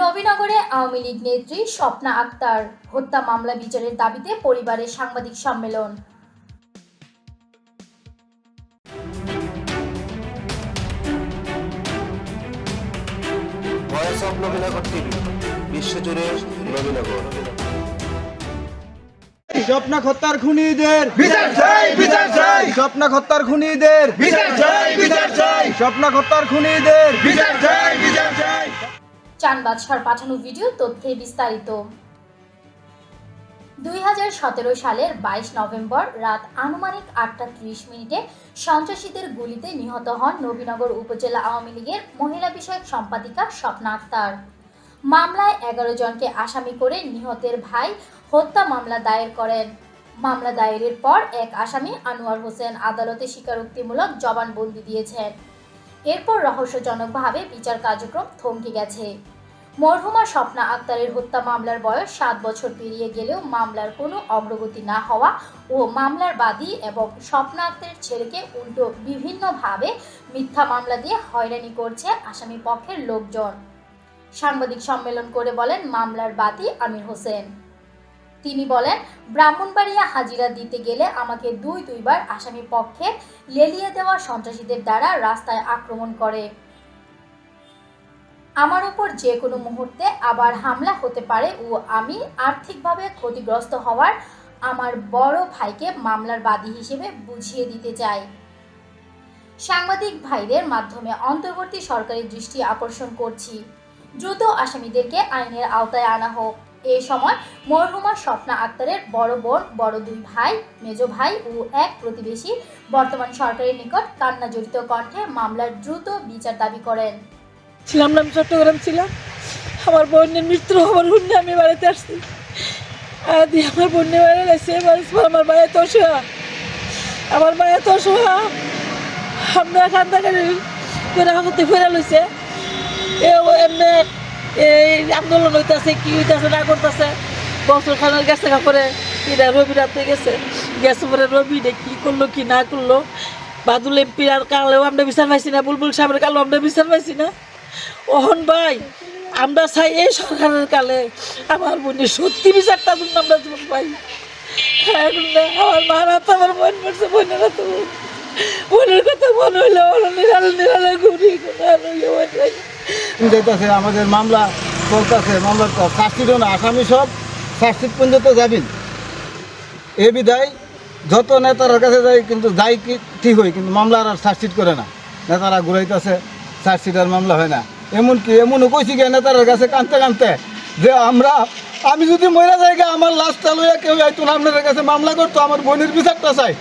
নবীনগরে আওয়ামী লীগ নেত্রী স্বপ্না আক্তার হত্যা মামলা বিচারের দাবিতে পরিবারের সাংবাদিক সম্মেলন। ভয়েস অফ নবীনগর টিভি বিশ্বজুড়ে নবীনগর। স্বপ্না হত্যার খুনিদের বিচার চাই বিচার চাই। স্বপ্না হত্যার খুনিদের বিচার চাই বিচার চাই। স্বপ্না হত্যার খুনিদের বিচার চাই বিচার চাই। চান বাদশার পাঠানো ভিডিও তথ্যে বিস্তারিত। দুই হাজার সতেরো সালের বাইশ নভেম্বর রাত আনুমানিক আটটা ত্রিশ মিনিটে সন্ত্রাসীদের গুলিতে নিহত হন নবীনগর উপজেলা আওয়ামী লীগের মহিলা বিষয়ক সম্পাদিকা স্বপ্না আক্তার। মামলায় এগারো জনকে আসামি করে নিহতের ভাই হত্যা মামলা দায়ের করেন। মামলা দায়েরের পর এক আসামি আনোয়ার হোসেন আদালতে স্বীকারোক্তিমূলক জবানবন্দি দিয়েছেন। এরপর রহস্যজনকভাবে বিচার কার্যক্রম থমকে গেছে। মরহুমা স্বপ্না আক্তারের হত্যা মামলার বয়স সাত বছর পেরিয়ে গেলেও মামলার কোনো অগ্রগতি না হওয়া ও মামলার বাদী এবং স্বপ্না আক্তারের ছেলেকে উল্টো বিভিন্নভাবে মিথ্যা মামলা দিয়ে হয়রানি করছে আসামি পক্ষের লোকজন। সাংবাদিক সম্মেলন করে বলেন, মামলার বাদী আমির হোসেন। তিনি বলেন, ব্রাহ্মণবাড়িয়া হাজিরা দিতে গেলে আমাকে দুই দুইবার আসামি পক্ষে লেলিয়ে দেওয়া সন্ত্রাসীদের দ্বারা রাস্তায় আক্রমণ করে। আমার উপর যে কোনো মুহূর্তে আবার হামলা হতে পারে ও আমি আর্থিকভাবে ক্ষতিগ্রস্ত হওয়ার আমার বড় ভাইকে মামলার বাদী হিসেবে বুঝিয়ে দিতে চাই। সাংবাদিক ভাইদের মাধ্যমে অন্তর্বর্তী সরকারের দৃষ্টি আকর্ষণ করছি। দ্রুত আসামিদেরকে আইনের আওতায় আনা হোক। এ সময় মরহুমা স্বপ্না আক্তারের বড় বোন, বড় দুই ভাই, মেজ ভাই ও এক প্রতিবেশী বর্তমান সরকারের নিকট কান্না জড়িত কণ্ঠে মামলার দ্রুত বিচার দাবি করেন। ছিলাম না, আমি চট্টগ্রাম ছিলাম। আমার বোনের মৃত্যু হওয়ার শুনে আমি বাড়িতে আসছি। আর দিয়ে আমার বোনের বাড়ি এসে আমার মায়ের তো অসুয়া আমার মায়ের তো অসুয়া আমরা কান্দাকারি করে হাতে ফেরা লইছে। এমনি এই আন্দোলন হইতাছে, কি হইতাছে, না করতেছে? বছর খানের গেছে কাপড়ে এটা রবি রাতে গেছে। গেছে পরে রবি রে কি করল, কি না করল? বাদুল এমপির আর কালেও আমরা বিচার পাইছি না, বুলবুল সাহেবের কালেও আমরা বিচার পাইছি না। ওহন ভাই, আমরা চাই এই সরকারের কালে আমার বোনের সত্যি বিচারটা জন্য আমরা জীবন পাই। আমার মারা তো আমার বোন মরছে বোনেরা তো বোনের কথা মনে হইলে নিরালে নিরালে ঘুরি যেতেছে আমাদের মামলা চলতেছে, মামলার শাস্তিও না, আসামি সব শাস্তি পর্যন্ত যাবেন। এ বিদায় যত নেতার কাছে যাই কিন্তু যাই কি ঠিক হয়, কিন্তু মামলা আর শাস্তি করে না। নেতারা ঘুরাইতেছে, শাস্তির আর মামলা হয় না। এমনকি এমনও কইছি গিয়ে নেতার কাছে কানতে কানতে যে আমরা, আমি যদি মহিলা যাই গিয়ে আমার লাশ চালুয়া কেউ আইতো না, আপনাদের কাছে মামলা করতো, আমার বোনের বিচারটা চাই।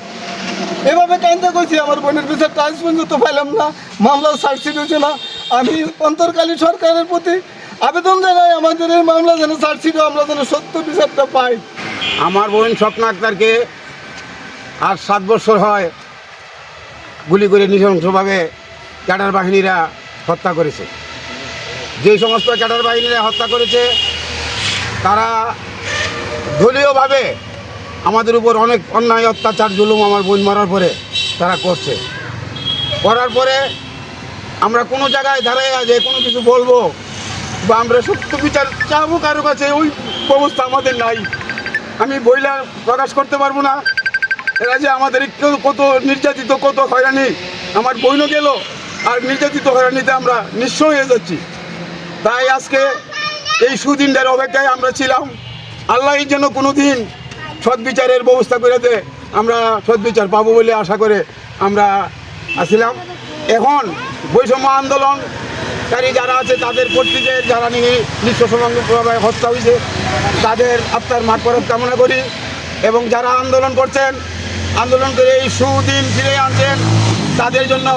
এভাবে কান্দতে কইছি, আমার বোনের বিচারটা আজ পর্যন্ত পাইলাম না মামলা সার্সিট হয়েছে না। আমি অন্তর্কালীন সরকারের প্রতি আবেদন জানাই, আমাদের এই মামলা যেন সার্সিট আমরা যেন সত্য বিচারটা পাই। আমার বোন স্বপ্ন আক্তারকে আজ সাত বছর হয় গুলি করে নৃশংসভাবে ক্যাডার বাহিনীরা হত্যা করেছে। যে সমস্ত ক্যাডার বাহিনীরা হত্যা করেছে, তারা দলীয়ভাবে আমাদের উপর অনেক অন্যায়, অত্যাচার, জুলুম আমার বোন মারার পরে তারা করছে। করার পরে আমরা কোনো জায়গায় দাঁড়ায় যে কোনো কিছু বলব বা আমরা সত্য বিচার চাবো কারও কাছে, ওই ব্যবস্থা আমাদের নাই। আমি বইলা প্রকাশ করতে পারব না। এরা যে আমাদের কত নির্যাতিত, কত হয়রানি। আমার বইনও গেল, আর নির্যাতিত হয়রানিতে আমরা নিঃস্ব হয়ে যাচ্ছি। তাই আজকে এই সুদিনটার অপেক্ষায় আমরা ছিলাম। আল্লাহ যেন কোনো দিন সৎ বিচারের ব্যবস্থা করে দে আমরা সৎ বিচার পাবো বলে আশা করে আমরা আসছিলাম এখন বৈষম্য আন্দোলন আন্দোলনকারী যারা আছে তাদের প্রত্যেকের যারা নিয়ে নিঃস্বসঙ্গভাবে হত্যা হয়েছে তাদের আত্মার মাঠ কামনা করি। এবং যারা আন্দোলন করছেন আন্দোলন করে এই সুদিন ফিরে আনছেন তাদের জন্য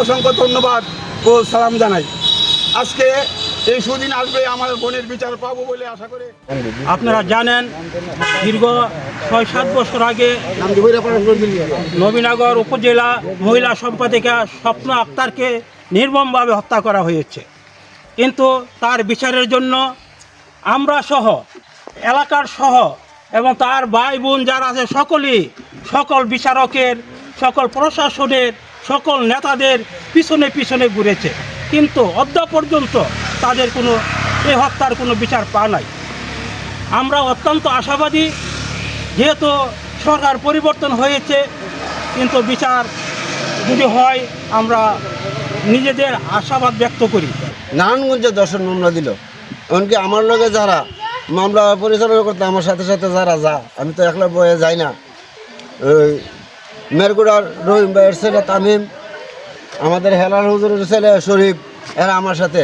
অসংখ্য ধন্যবাদ ও সালাম জানাই। আজকে এই সুদিন আসবে আমার বোনের বিচার পাবো বলে আশা করে। আপনারা জানেন দীর্ঘ ছয় সাত বছর আগে নবীনগর উপজেলা মহিলা সম্পাদিকা স্বপ্ন আক্তারকে নির্মমভাবে হত্যা করা হয়েছে। কিন্তু তার বিচারের জন্য আমরা সহ, এলাকার সহ এবং তার ভাই বোন যারা আছে, সকলেই সকল বিচারকের, সকল প্রশাসনের, সকল নেতাদের পিছনে পিছনে ঘুরেছে। কিন্তু অদ্য পর্যন্ত তাদের কোনো এই হত্যার কোনো বিচার পা নাই। আমরা অত্যন্ত আশাবাদী, যেহেতু সরকার পরিবর্তন হয়েছে, কিন্তু বিচার যদি হয়, আমরা নিজেদের আশাবাদ ব্যক্ত করি। নারায়ণগঞ্জে দর্শন মামলা দিল। এমনকি আমার লগে যারা মামলা পরিচালনা করতে, আমার সাথে সাথে যারা যা, আমি তো একলা বয়ে যাই না। ওই মেরগুড়ার রহিম ভাইয়ের ছেলে তামিম, আমাদের হেলাল হুজুরের ছেলে শরীফ, এরা আমার সাথে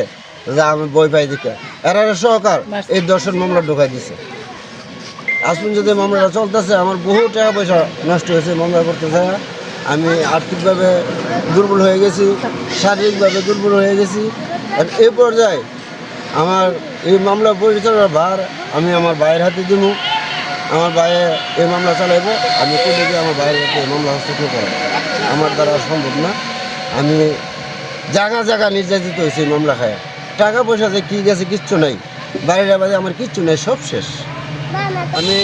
যা, আমি বই পাই দিকে এরা সহকার এই দর্শন মামলা ঢোকাই দিছে। পর্যন্ত এই মামলাটা চলতেছে, আমার বহু টাকা পয়সা নষ্ট হয়েছে, মামলা করতে যায় আমি আর্থিকভাবে দুর্বল হয়ে গেছি, শারীরিকভাবে দুর্বল হয়ে গেছি। আর এই পর্যায়ে আমার এই মামলা পরিচালনার ভার আমি আমার ভাইয়ের হাতে দিব আমার ভাইয়ে এই মামলা চালাইব, আমি কোর্টে আমার ভাইয়ের হাতে এই মামলা হস্তক্ষেপ করব। আমার দ্বারা সম্ভব না। আমি জায়গা জায়গা নির্যাতিত হয়েছি এই মামলা খায়। টাকা পয়সা যে কী গেছে কিচ্ছু নাই। বাইরে বাড়ি আমার কিচ্ছু নেই, সব শেষ। আমি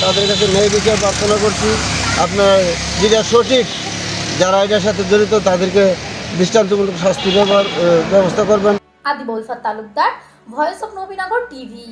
তাদের কাছে ন্যায় বিচার প্রার্থনা করছি। আপনার যেটা সঠিক, যারা এটার সাথে জড়িত, তাদেরকে দৃষ্টান্তমূলক শাস্তি ব্যবস্থা করবেন। Adib Ulfat Talukdar, voice of Nabinagar TV.